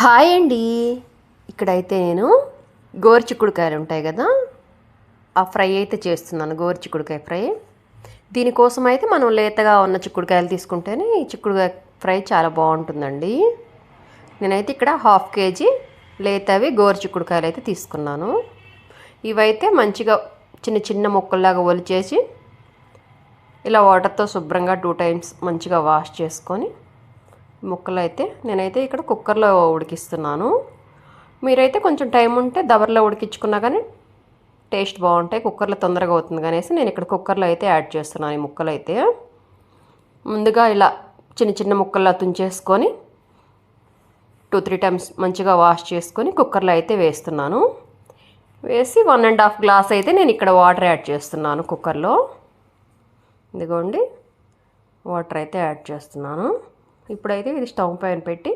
Hi అండి. ఇక్కడైతే నేను గోరుచిక్కుడుకాయలు ఉంటాయి కదా ఆ ఫ్రై అయితే చేస్తున్నాను గోరుచిక్కుడుకాయ ఫ్రై. దీనికోసం అయితే మనం లేతగా ఉన్న చిక్కుడుకాయలు తీసుకుంటేనే ఈ చిక్కుడుకాయ ఫ్రై చాలా బాగుంటుందండి. నేనైతే ఇక్కడ హాఫ్ కేజీ లేతవి గోరుచిక్కుడుకాయలు అయితే తీసుకున్నాను. ఇవైతే మంచిగా చిన్న చిన్న ముక్కల్లాగా ఒలిచేసి ఇలా వాటర్తో శుభ్రంగా టూ టైమ్స్ మంచిగా వాష్ చేసుకొని ముక్కలు అయితే నేనైతే ఇక్కడ కుక్కర్లో ఉడికిస్తున్నాను. మీరైతే కొంచెం టైం ఉంటే దబర్లో ఉడికించుకున్నా కానీ టేస్ట్ బాగుంటాయి కుక్కర్లో తొందరగా అవుతుంది అనేసి నేను ఇక్కడ కుక్కర్లో అయితే యాడ్ చేస్తున్నాను ఈ ముక్కలు అయితే ముందుగా ఇలా చిన్న చిన్న ముక్కల్లా తుంచేసుకొని టూ త్రీ టైమ్స్ మంచిగా వాష్ చేసుకొని కుక్కర్లో అయితే వేస్తున్నాను. వేసి వన్ అండ్ హాఫ్ గ్లాస్ అయితే నేను ఇక్కడ వాటర్ యాడ్ చేస్తున్నాను కుక్కర్లో. ఇదిగోండి వాటర్ అయితే యాడ్ చేస్తున్నాను. ఇప్పుడైతే ఇది స్టవ్ పైన పెట్టి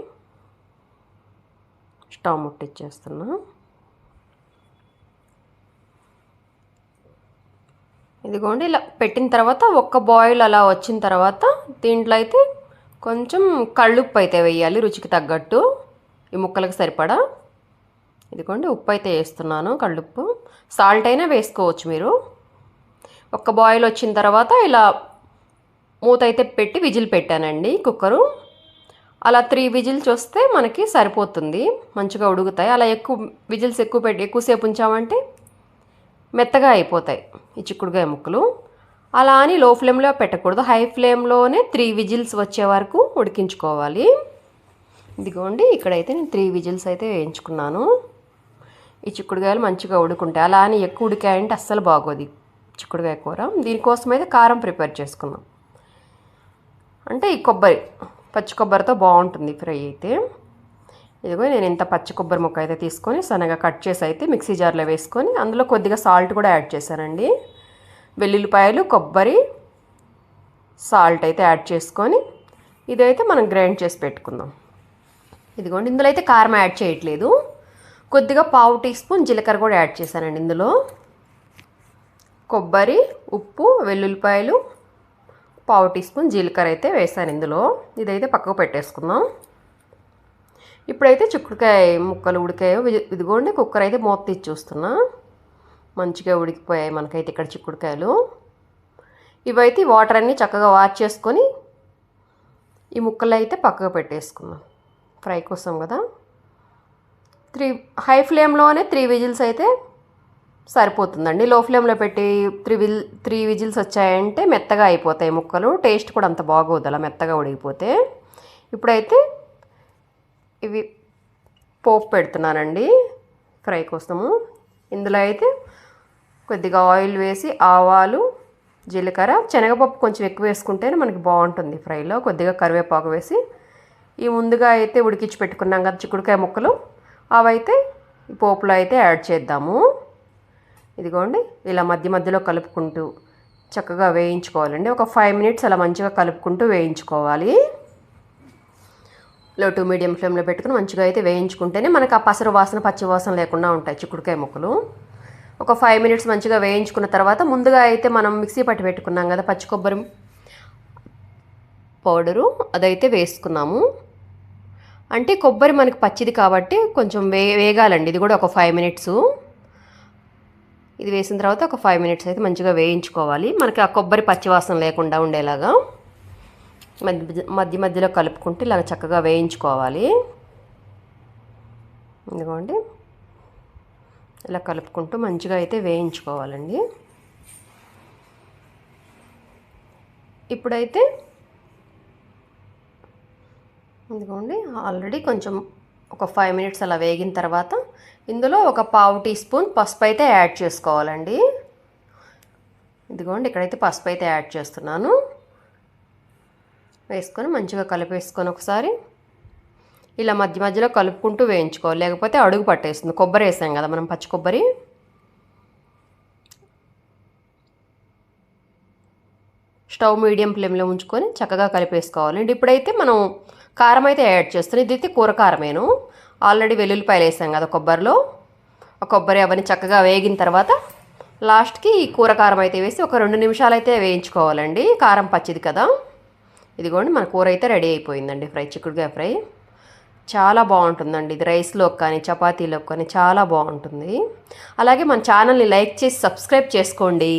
స్టవ్ ముట్టించేస్తున్నా ఇదిగోండి ఇలా పెట్టిన తర్వాత ఒక్క బాయిల్ అలా వచ్చిన తర్వాత దీంట్లో అయితే కొంచెం కళ్ళుప్పు అయితే వేయాలి రుచికి తగ్గట్టు. ఈ ముక్కలకు సరిపడా? ఇదిగోండి ఉప్పు అయితే వేస్తున్నాను కళ్ళుప్పు. సాల్ట్ అయినా వేసుకోవచ్చు మీరు. ఒక్క బాయిల్ వచ్చిన తర్వాత ఇలా మూత అయితే పెట్టి విజిల్ పెట్టానండి కుక్కరు. అలా త్రీ విజిల్స్ వస్తే మనకి సరిపోతుంది. మంచిగా ఉడుకుతాయి. అలా ఎక్కువ విజిల్స్ ఎక్కువ పెట్టి ఎక్కువసేపు ఉంచామంటే మెత్తగా అయిపోతాయి ఈ చిక్కుడుకాయ ముక్కలు. అలా అని లో ఫ్లేమ్లో పెట్టకూడదు హై ఫ్లేమ్లోనే త్రీ విజిల్స్ వచ్చే వరకు ఉడికించుకోవాలి. ఇదిగోండి ఇక్కడైతే నేను త్రీ విజిల్స్ అయితే వేయించుకున్నాను. ఈ చిక్కుడుకాయలు మంచిగా ఉడుకుంటాయి. అలా అని ఎక్కువ ఉడికాయంటే అస్సలు బాగోదు చిక్కుడుకాయ కూర. దీనికోసం అయితే కారం ప్రిపేర్ చేసుకున్నాం. అంటే ఈ కొబ్బరి పచ్చి కొబ్బరితో బాగుంటుంది ఫ్రై అయితే. ఇదిగో నేను ఇంత పచ్చి కొబ్బరి ముక్క అయితే తీసుకొని సన్నగా కట్ చేసి అయితే మిక్సీ జార్లో వేసుకొని అందులో కొద్దిగా సాల్ట్ కూడా యాడ్ చేశానండి. వెల్లుల్లిపాయలు కొబ్బరి సాల్ట్ అయితే యాడ్ చేసుకొని ఇదైతే మనం గ్రైండ్ చేసి పెట్టుకుందాం. ఇదిగోండి ఇందులో అయితే కారం యాడ్ చేయట్లేదు. కొద్దిగా పావు టీ స్పూన్ జీలకర్ర కూడా యాడ్ చేశానండి ఇందులో. కొబ్బరి ఉప్పు వెల్లుల్లిపాయలు పావు టీ స్పూన్ జీలకర్ర అయితే వేసాను ఇందులో. ఇదైతే పక్కకు పెట్టేసుకుందాం. ఇప్పుడైతే చిక్కుడుకాయ ముక్కలు ఉడికాయో ఇదిగోండి కుక్కర్ అయితే మూత తీసి చూస్తున్నా. మంచిగా ఉడికిపోయాయి మనకైతే ఇక్కడ చిక్కుడుకాయలు. ఇవైతే వాటర్ అన్నీ చక్కగా వాష్ చేసుకొని ఈ ముక్కలు అయితే పక్కకు పెట్టేసుకుందాం. ఫ్రై కోసం కదా. త్రీ హై ఫ్లేమ్లోనే త్రీ విజిల్స్ అయితే సరిపోతుందండి. లో ఫ్లేమ్లో పెట్టి త్రీ విల్ త్రీ విజిల్స్ వచ్చాయంటే మెత్తగా అయిపోతాయి ముక్కలు. టేస్ట్ కూడా అంత బాగోదు అలా మెత్తగా ఉడికిపోతే. ఇప్పుడైతే ఇవి పోపు పెడుతున్నానండి. ఫ్రై కోసము. ఇందులో అయితే కొద్దిగా ఆయిల్ వేసి ఆవాలు జీలకర్ర శనగపప్పు కొంచెం ఎక్కువ వేసుకుంటేనే మనకి బాగుంటుంది ఫ్రైలో. కొద్దిగా కరివేపాకు వేసి ఈ ముందుగా అయితే ఉడికించి పెట్టుకున్నాం కదా చిక్కుడుకాయ ముక్కలు. అవైతే ఈ పోపులో అయితే యాడ్ చేద్దాము. ఇదిగోండి ఇలా మధ్య మధ్యలో కలుపుకుంటూ చక్కగా వేయించుకోవాలండి. ఒక ఫైవ్ మినిట్స్ అలా మంచిగా కలుపుకుంటూ వేయించుకోవాలి. లో టు మీడియం ఫ్లేమ్లో పెట్టుకుని మంచిగా అయితే వేయించుకుంటేనే మనకు ఆ పసరు వాసన పచ్చి వాసన లేకుండా ఉంటాయి చిక్కుడుకాయ ముక్కలు. ఒక ఫైవ్ మినిట్స్ మంచిగా వేయించుకున్న తర్వాత ముందుగా అయితే మనం మిక్సీ పట్టి పెట్టుకున్నాం కదా పచ్చి కొబ్బరి పౌడరు అదైతే వేసుకున్నాము. అంటే కొబ్బరి మనకి పచ్చిది కాబట్టి కొంచెం వే వేగాలండి ఇది కూడా ఒక ఫైవ్ మినిట్స్ ఇది వేసిన తర్వాత ఒక ఫైవ్ మినిట్స్ అయితే మంచిగా వేయించుకోవాలి. మనకి ఆ కొబ్బరి పచ్చివాసన లేకుండా ఉండేలాగా మధ్య మధ్య మధ్యలో కలుపుకుంటూ ఇలాగ చక్కగా వేయించుకోవాలి. ఇదిగోండి. ఇలా కలుపుకుంటూ మంచిగా అయితే వేయించుకోవాలండి. ఇప్పుడైతే ఇదిగోండి ఆల్రెడీ కొంచెం ఒక ఫైవ్ మినిట్స్ అలా వేగిన తర్వాత ఇందులో ఒక పావు టీ స్పూన్ పసుపు అయితే యాడ్ చేసుకోవాలండి. ఇదిగోండి ఇక్కడైతే పసుపు అయితే యాడ్ చేస్తున్నాను. వేసుకొని మంచిగా కలిపేసుకొని ఒకసారి ఇలా మధ్య మధ్యలో కలుపుకుంటూ వేయించుకోవాలి. లేకపోతే అడుగు పట్టేస్తుంది. కొబ్బరి వేసాం కదా మనం పచ్చి కొబ్బరి. స్టవ్ మీడియం ఫ్లేమ్లో ఉంచుకొని చక్కగా కలిపేసుకోవాలండి. ఇప్పుడైతే మనం కారం అయితే యాడ్ చేస్తున్నాం ఇదైతే కూర కారమేను. ఆల్రెడీ వెల్లుల్లిపాయలు వేసాం కదా కొబ్బరిలో. కొబ్బరి అవన్నీ చక్కగా వేగిన తర్వాత లాస్ట్కి కూరకారం కూర కారం అయితే వేసి ఒక రెండు నిమిషాలు అయితే వేయించుకోవాలండి. కారం పచ్చిది కదా. ఇదిగోండి మన కూర అయితే రెడీ అయిపోయిందండి. ఫ్రై చిక్కుడుకాయ ఫ్రై. చాలా బాగుంటుందండి. ఇది రైస్లోకి కానీ చపాతీలోకి కానీ చాలా బాగుంటుంది. అలాగే మన ఛానల్ని లైక్ చేసి సబ్స్క్రైబ్ చేసుకోండి.